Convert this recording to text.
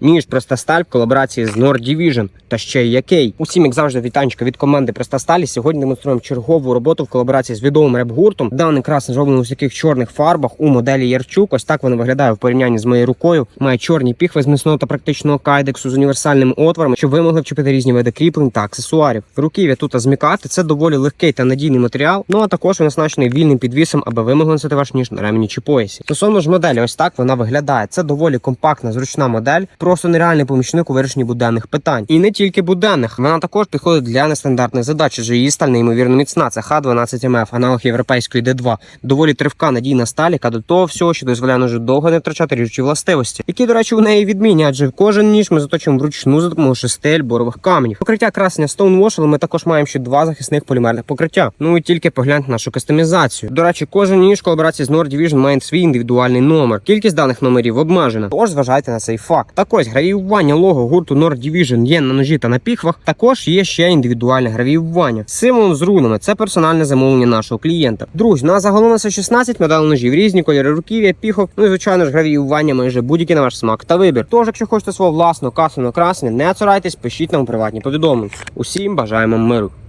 Ніж проста сталь в колаборації з Nord Division та ще й який. Усім, як завжди, вітанечка від команди Проста Сталі. Сьогодні демонструємо чергову роботу в колаборації з відомим реп-гуртом. Даний красний зроблений у таких чорних фарбах у моделі Ярчук. Ось так воно виглядає в порівнянні з моєю рукою. Має чорні піхви з міцного та практичного кайдексу з універсальними отворами, щоб ви могли вчепити різні види кріплень та аксесуарів. Руків'я тут змікати це доволі легкий та надійний матеріал. Ну а також він оснащений вільним підвісом, аби ви могли носити ваш ніж на ремені чи поясі. Стосовно ж моделі, ось так вона виглядає. Це доволі компактна, зручна модель, просто нереальний помічник у вирішенні буденних питань. І не тільки буденних, вона також підходить для нестандартних задач, адже її сталь неймовірно міцна. Це Х12МФ, аналог європейської Д2. Доволі тривка надійна сталь, яка до того всього, що дозволяє ножу довго не втрачати ріжучі властивості, які, до речі, у неї відмінні, адже кожен ніж ми заточуємо вручну за допомогою шести борових каменів. Покриття красення Stonewash, але ми також маємо ще два захисних полімерних покриття. Ну і тільки погляньте нашу кастомізацію. До речі, кожен ніж колаборації з Nord Division має свій індивідуальний номер. Кількість даних номерів обмежена. Тож зважайте на цей факт. Так ось гравіювання лого гурту Nord Division є на ножі та на піхвах. Також є ще індивідуальне гравіювання. Символом з рунами це персональне замовлення нашого клієнта. Друзі, на загалом на 16 медалей ножів, різні кольори руків'я, піхов, ну і звичайно ж гравіювання майже будь-які на ваш смак та вибір. Тож, якщо хочете свого власного кастомного красення, не цурайтесь, пишіть нам у приватні повідомлення. Усім бажаємо миру.